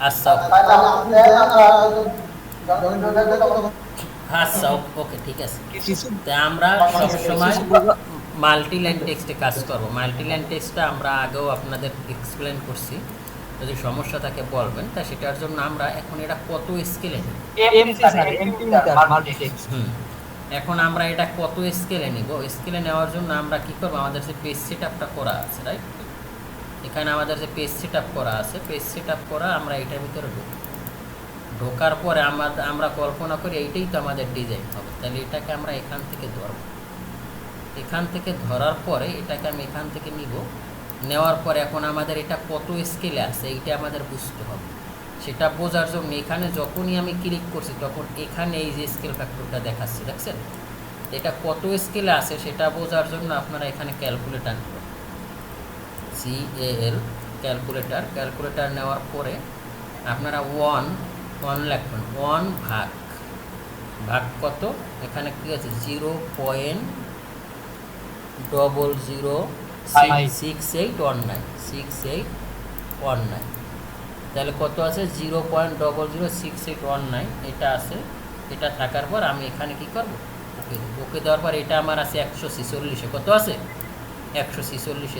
আচ্ছা আচ্ছা ওকে ঠিক আছে। তা আমরা সবসময় মাল্টি লাইন টেক্সটে কাজ করব। মাল্টি লাইন টেক্সটটা আমরা আগেও আপনাদের এক্সপ্লেন করছি। যদি সমস্যা থাকে বলবেন তা সেটার জন্য আমরা এখন এটা কত স্কেলে হুম। এখন আমরা এটা কত স্কেলে নিব? স্কেলে নেওয়ার জন্য আমরা কি করব? আমাদের যে পেজ সেট আপটা করা আছে রাইট এখানে আমাদের যে পেজ সেট করা আছে পেজ সেট করা আমরা এটার ভিতরে ঢুকব ঢোকার পরে আমাদের আমরা কল্পনা করি এইটাই তো আমাদের ডিজাইন হবে। তাহলে এটাকে আমরা এখান থেকে ধরব। এখান থেকে ধরার পরে এটাকে আমি এখান থেকে নিব। নেওয়ার পরে এখন আমাদের এটা কত স্কেলে আছে এইটা আমাদের বুঝতে হবে। সেটা বোঝার জন্য এখানে যখনই আমি ক্লিক করছি, তখন এখানে এই যে স্কেল ফ্যাক্টরটা দেখাচ্ছে, দেখছেন? এটা কত স্কেলে আছে সেটা বোঝার জন্য আপনারা এখানে calculator C L calculator calculator নেওয়ার পরে আপনারা ওয়ান ওয়ান লিখবেন ওয়ান ভাগ ভাগ কত? এখানে কি আছে? Zero point double zero. Six eight one nine six eight one nine তাহলে কত আছে? Zero point double zero six eight one nine এটা আছে এটা থাকার পর আমি এখানে কি করব? ওকে ওকে দেওয়ার পর এটা আমার আছে একশো ছিচল্লিশে। কত আছে? একশো ছিচল্লিশে।